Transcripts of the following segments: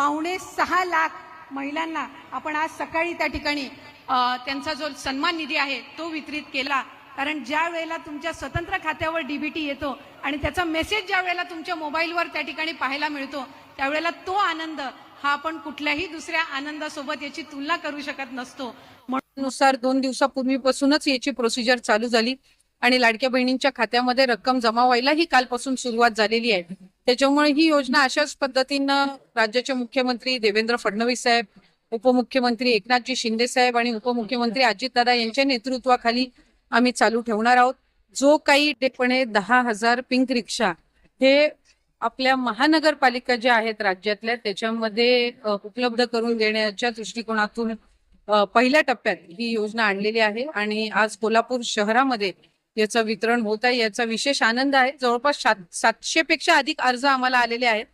पावणे सहा लाख महिलांना आपण आज सकाळी त्या ठिकाणी त्यांचा जो सन्मान निधी आहे तो वितरित केला. कारण ज्या वेळेला तुमच्या स्वतंत्र खात्यावर डीबीटी येतो आणि त्याचा मेसेज ज्या वेळेला तुमच्या मोबाईलवर त्या ठिकाणी पाहायला मिळतो त्यावेळेला तो आनंद हा आपण कुठल्याही दुसऱ्या आनंदासोबत याची तुलना करू शकत नसतो. नुसार दोन दिवसापूर्वीपासूनच याची प्रोसिजर चालू झाली आणि लाडक्या बहिणींच्या खात्यामध्ये रक्कम जमा व्हायला ही कालपासून सुरुवात झालेली आहे. त्याच्यामुळे ही योजना अशाच पद्धतीनं राज्याचे मुख्यमंत्री देवेंद्र फडणवीस साहेब उपमुख्यमंत्री एकनाथजी शिंदे साहेब आणि उपमुख्यमंत्री अजितदादा यांच्या नेतृत्वाखाली आम्ही चालू ठेवणार आहोत. जो काही टेपणे दहा हजार पिंक रिक्षा हे आपल्या महानगरपालिका ज्या आहेत राज्यातल्या त्याच्यामध्ये उपलब्ध करून देण्याच्या दृष्टिकोनातून पहिल्या टप्प्यात ही योजना आणलेली आहे. आणि आज कोल्हापूर शहरामध्ये याचं वितरण होत आहे. याचा विशेष आनंद आहे. जवळपास सातशे पेक्षा अधिक अर्ज आम्हाला आलेले आहेत.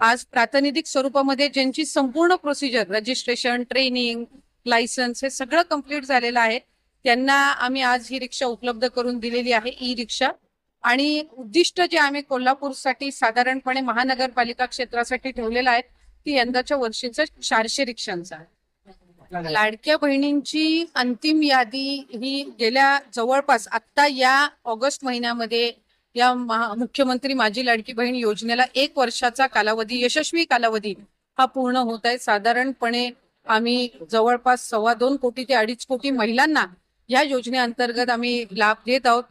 आज प्रातिनिधिक स्वरूपामध्ये ज्यांची संपूर्ण प्रोसिजर रजिस्ट्रेशन ट्रेनिंग लायसन्स हे सगळं कंप्लीट झालेलं आहे. त्यांना आम्ही आज ही रिक्षा उपलब्ध करून दिलेली आहे ई रिक्षा आणि उद्दिष्ट जे आम्ही कोल्हापूरसाठी साधारणपणे महानगरपालिका क्षेत्रासाठी ठेवलेलं आहे ती यंदाच्या वर्षीचं चारशे रिक्षांचं आहे. लाडक्या बहिणींची अंतिम यादी ही गेल्या जवळपास आता या ऑगस्ट महिन्यामध्ये या मुख्यमंत्री माझी लाडकी बहीण योजनेला एक वर्षाचा कालावधी यशस्वी कालावधी हा पूर्ण होत आहे. साधारणपणे आम्ही जवळपास सव्वा दोन कोटी ते अडीच कोटी महिलांना या योजनेअंतर्गत आम्ही लाभ देत आहोत.